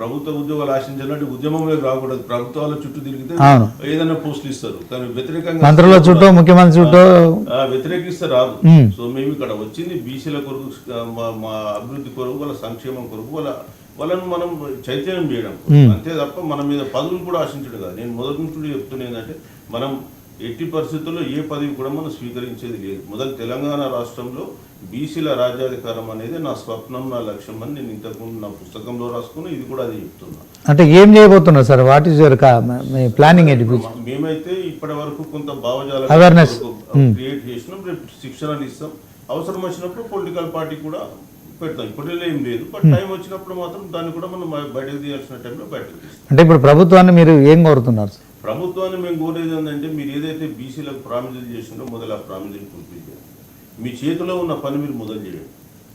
ప్రభుత్వ ఉద్యోగాలు ఆశించాలంటే ఉద్యమంలో రాకూడదు. ప్రభుత్వాల చుట్టూ తిరిగితే. ఏదైనా పోస్టులు ఇస్తారు. కానీ వ్యతిరేకంగా మంత్రుల చుట్టూ ముఖ్యమంత్రి చుట్టూ వ్యతిరేకిస్తే రాదు. సో మేము ఇక్కడ వచ్చింది బీసీల కొరకు మా- అభివృద్ధి కొరకు వాళ్ళ సంక్షేమం కొరకు వాళ్ళ వాళ్ళని మనం చైతన్యం చేయడం. అంతే తప్ప మన మీద పదవులు కూడా ఆశించడం కాదు. నేను మొదటి నుంచి చెప్తున్నా ఏంటంటే మనం ఎట్టి పరిస్థితుల్లో ఏ పదవి కూడా మనం స్వీకరించేది లేదు. మొదలు తెలంగాణ రాష్ట్రంలో బీసీల రాజ్యాధికారం అనేది నా స్వప్నం నా లక్ష్యం అని నేను ఇంతకుముందు నా పుస్తకంలో రాసుకుని ఇది కూడా అదే చెప్తున్నా. అంటే ఏం చేయబోతున్నారు sir? What is your planning మేమైతే ఇప్పటి వరకు కొంత భావజాల Awareness. క్రియేట్ చేసినాం రేపు శిక్షణలు ఇస్తాం. అవసరం వచ్చినప్పుడు పొలిటికల్ పార్టీ కూడా పెడతాం. ఇప్పుడు ఏం లేదు. బట్ టైం వచ్చినప్పుడు మాత్రం దాన్ని కూడా మనం బయటకు తీయాల్సిన టైంలో బయటకు అంటే ఇప్పుడు ప్రభుత్వాన్ని మీరు ఏం కోరుతున్నారు సార్? ప్రభుత్వాన్ని మేము కోరేది ఏంటంటే మీరు ఏదైతే బీసీలకు ప్రామిజులు చేసిందో మొదలు ఆ ప్రామిజులు పూర్తి చేయండి. మీ చేతిలో ఉన్న పని మీరు మొదలు చేయండి.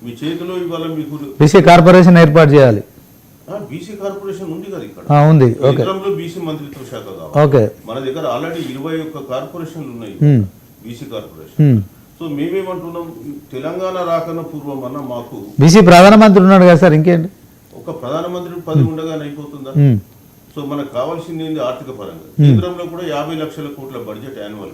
మీ చేతిలో ఇవాళ మీకు బీసీ కార్పొరేషన్ ఏర్పాటు చేయాలి. బీసీ కార్పొరేషన్ ఉంది కదా ఇక్కడ. ఉంది. కేంద్రంలో బీసీ మంత్రిత్వ శాఖ కావాలి. ఓకే. మన దగ్గర ఆల్రెడీ ఇరవై ఒక్క కార్పొరేషన్లు ఉన్నాయి. BC corporation. సో మేమేమంటున్నాం తెలంగాణ రాకన పూర్వం అన్న మాకు బీసీ ప్రధానమంత్రి ఉన్నాడు కదా సార్ ఇంకేంటి? ఒక ప్రధానమంత్రి పదవి ఉండగానే అయిపోతుందా. సో మనకు కావాల్సింది ఏంది? ఆర్థిక పరంగా. కేంద్రంలో కూడా యాభై లక్షల కోట్ల బడ్జెట్ యాన్యువల్.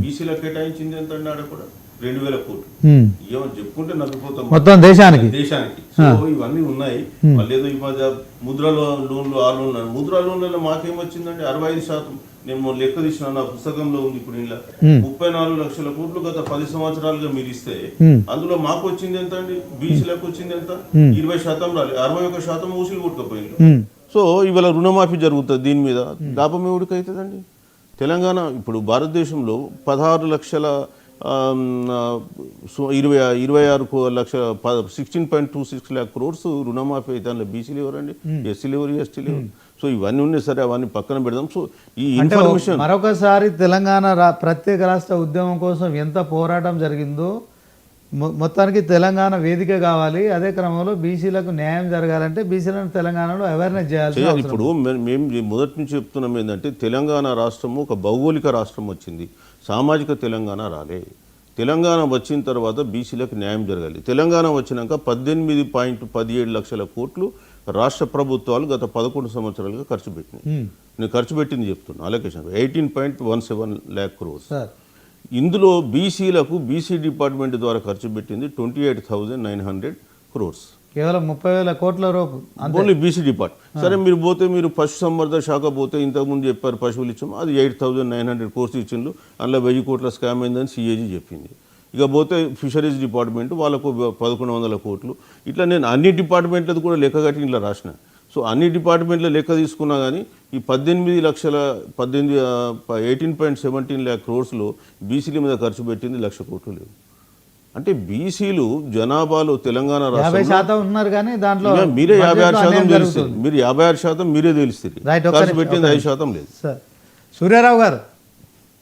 బీసీలకు కేటాయించింది ఎంత ఆడ కూడా రెండు వేల కోట్లు. ఏమని చెప్పుకుంటే నవ్విపోతాం. మొత్తం దేశానికి? దేశానికి. సో ఇవన్నీ ఉన్నాయి. మళ్ళీ ఏదో ఈ మధ్య ముద్ర లో- లోన్లు ఆ లోన్లు. ముద్ర లోన్లలో మాకేమొచ్చిందంటే అరవై ఐదు శాతం. నేను లెక్క తీసిన నా పుస్తకంలో ఉంది ఇప్పుడు ఇలా ముప్పై నాలుగు లక్షల కోట్లు గత పది సంవత్సరాలుగా మీరు ఇస్తే. అందులో మాకు వచ్చింది ఎంత అండి? బీసీలకు వచ్చింది ఎంత? ఇరవై శాతం రాలేదు అరవై ఒక శాతం ఊసులు కొట్టుకుపోయింది. సో ఇవాళ రుణమాఫీ జరుగుతుంది దీని మీద. లాభం ఎవరికి అవుతుందండి తెలంగాణ ఇప్పుడు భారతదేశంలో పదహారు లక్షల ఇరవై ఇరవై ఆరు లక్షల sixteen point two six lakh crores రుణమాఫీ అయితే అందులో బీసీలు ఎవరండి? ఎస్సీలు ఎవరు ఎస్టీలు ఎవరు? సో ఇవన్నీ ఉన్నాయి సరే అవన్నీ పక్కన పెడదాం. సో ఈ ఇన్ఫర్మేషన్ మరొకసారి తెలంగాణ ప్రత్యేక రాష్ట్ర ఉద్యమం కోసం ఎంత పోరాటం జరిగిందో మొత్తానికి తెలంగాణ వేదిక కావాలి. అదే క్రమంలో బీసీలకు న్యాయం జరగాలంటే బీసీలను తెలంగాణలో అవేర్నెస్ చేయాలి. ఇప్పుడు మేము మొదటి నుంచి చెప్తున్నాం ఏంటంటే తెలంగాణ రాష్ట్రము ఒక భౌగోళిక రాష్ట్రం వచ్చింది. సామాజిక తెలంగాణ రాలే. తెలంగాణ వచ్చిన తర్వాత బీసీలకు న్యాయం జరగాలి. తెలంగాణ వచ్చినాక పద్దెనిమిది పాయింట్ పదిహేడు లక్షల కోట్లు రాష్ట్ర ప్రభుత్వాలు గత పదకొండు సంవత్సరాలుగా ఖర్చు పెట్టినాయి. నేను ఖర్చు పెట్టింది చెప్తున్నా. Allocation. Eighteen point one seven lakh crores. Sir ఇందులో బీసీలకు బీసీ డిపార్ట్మెంట్ ద్వారా ఖర్చు పెట్టింది twenty eight thousand nine hundred crores. కేవలం ముప్పై వేల కోట్ల రూపు ఓన్లీ బీసీ డిపార్ట్. సరే మీరు పోతే మీరు పశు సంవర్ధన శాఖ పోతే ఇంతకుముందు చెప్పారు పశువులు ఇచ్చాము అది eight thousand nine hundred crores ఇచ్చిండ్రు. అందులో వెయ్యి కోట్ల స్కామ్ అయిందని సిఏజీ చెప్పింది. ఇక పోతే ఫిషరీస్ డిపార్ట్మెంట్ వాళ్ళకు పదకొండు వందల కోట్లు. ఇట్లా నేను అన్ని డిపార్ట్మెంట్లది కూడా లెక్క కట్టి ఇట్లా రాసిన. సో అన్ని డిపార్ట్మెంట్ల లెక్క తీసుకున్నా కానీ ఈ పద్దెనిమిది లక్షల పద్దెనిమిది ఎయిటీన్ పాయింట్ సెవెంటీన్ ల్యాక్ క్రోర్స్లో బీసీల మీద ఖర్చు పెట్టింది లక్ష కోట్లు లేవు. అంటే బీసీలు జనాభాలో తెలంగాణ రాష్ట్రం యాభై శాతం ఉన్నారు కానీ దాంట్లో ఇక మీరే యాభై ఆరు శాతం తెలుస్తుంది మీరు యాభై ఆరు శాతం మీరే తెలుస్తుంది ఖర్చు పెట్టింది ఐదు శాతం లేదు. సార్ సూర్యారావు గారు.